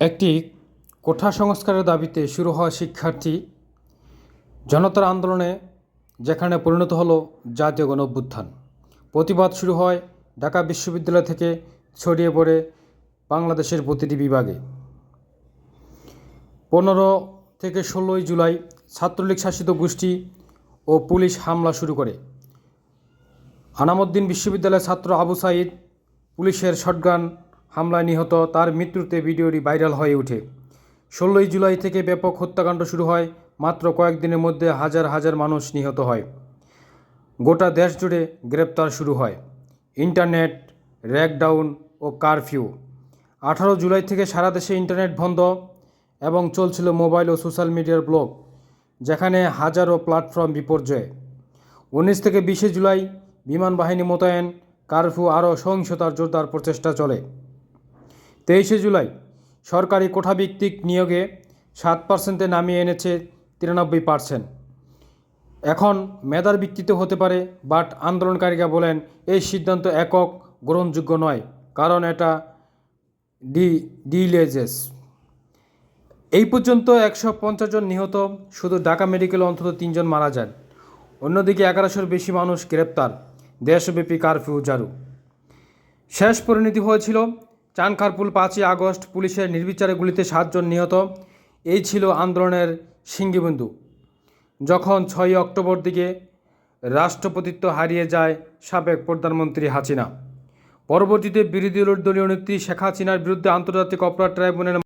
একটি কোঠা সংস্কারের দাবিতে শুরু হওয়া শিক্ষার্থী জনতার আন্দোলনে, যেখানে পরিণত হলো জাতীয় গণ অভ্যুত্থান প্রতিবাদ শুরু হয় ঢাকা বিশ্ববিদ্যালয় থেকে ছড়িয়ে পড়ে বাংলাদেশের প্রতিটি বিভাগে। পনেরো থেকে ষোলোই জুলাই ছাত্রলীগ শাসিত গোষ্ঠী ও পুলিশ হামলা শুরু করে। আনামুদ্দিন বিশ্ববিদ্যালয়ের ছাত্র আবু সাইদ পুলিশের শটগান হামলায় নিহত তার মৃত্যুতে ভিডিওটি ভাইরাল হয়ে ওঠে। ষোলোই জুলাই থেকে ব্যাপক হত্যাকাণ্ড শুরু হয়, মাত্র কয়েকদিনের মধ্যে হাজার হাজার মানুষ নিহত হয়। গোটা দেশ জুড়ে গ্রেপ্তার শুরু হয়। ইন্টারনেট, র্যাকডাউন ও কারফিউ। আঠারো জুলাই থেকে সারা দেশে ইন্টারনেট বন্ধ এবং চলছিল মোবাইল ও সোশ্যাল মিডিয়ার ব্লগ, যেখানে হাজারো প্ল্যাটফর্ম বিপর্যয়। উনিশ থেকে বিশে জুলাই বিমান বাহিনী মোতায়েন, কারফিউ আরও সহিংসতার জোরদার প্রচেষ্টা চলে। তেইশে জুলাই সরকারি কোঠাভিত্তিক নিয়োগে সাত পার্সেন্টে নামিয়ে এনেছে তিরানব্বই পার্সেন্ট। এখন মেধার ভিত্তিতে হতে পারে, বাট আন্দোলনকারীরা বলেন এই সিদ্ধান্ত একক, গ্রহণযোগ্য নয়, কারণ এটা ডি ডিলেজেস এই পর্যন্ত একশো পঞ্চাশ জন নিহত, শুধু ঢাকা মেডিকেলে অন্তত তিনজন মারা যান। অন্যদিকে এগারোশোর বেশি মানুষ গ্রেপ্তার, দেশব্যাপী কারফিউ জারু। শেষ পরিণতি হয়েছিল চানখারপুল পাঁচই আগস্ট পুলিশের নির্বিচারে গুলিতে সাতজন নিহত। এই ছিল আন্দোলনের সিঙ্গিবিন্দু। যখন ছয়ই অক্টোবর দিকে রাষ্ট্রপতিত্ব হারিয়ে যায় সাবেক প্রধানমন্ত্রী হাসিনা। পরবর্তীতে বিরোধী দলীয় নেত্রী শেখ হাসিনার বিরুদ্ধে আন্তর্জাতিক অপরাধ ট্রাইব্যুনালে